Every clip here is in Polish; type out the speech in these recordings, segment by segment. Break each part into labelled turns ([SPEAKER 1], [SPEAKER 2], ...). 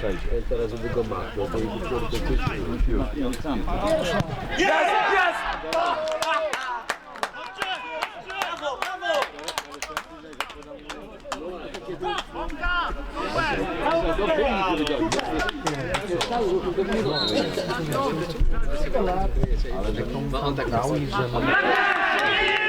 [SPEAKER 1] Cześć, teraz żeby go ma, to tej kurde on tak nauczy, że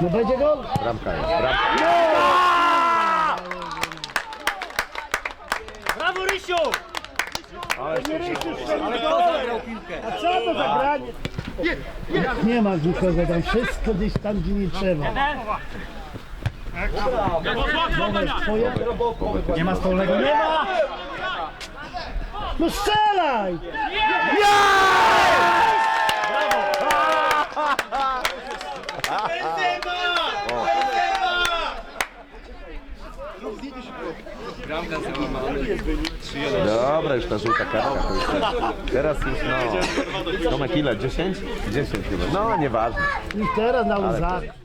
[SPEAKER 2] No będzie gol?
[SPEAKER 1] Bramka jest, bramka.
[SPEAKER 3] Brawo Rysiu!
[SPEAKER 2] A co to za granie? Nie ma nikogo tam, wszystko gdzieś tam, gdzie nie trzeba. Nie ma stolnego? Nie ma! No strzelaj!
[SPEAKER 1] Dobra, już ta żółta kartka to już teraz, teraz już no. Tomek ile? 10? 10 chyba. No nieważne.
[SPEAKER 2] Już teraz na łzach.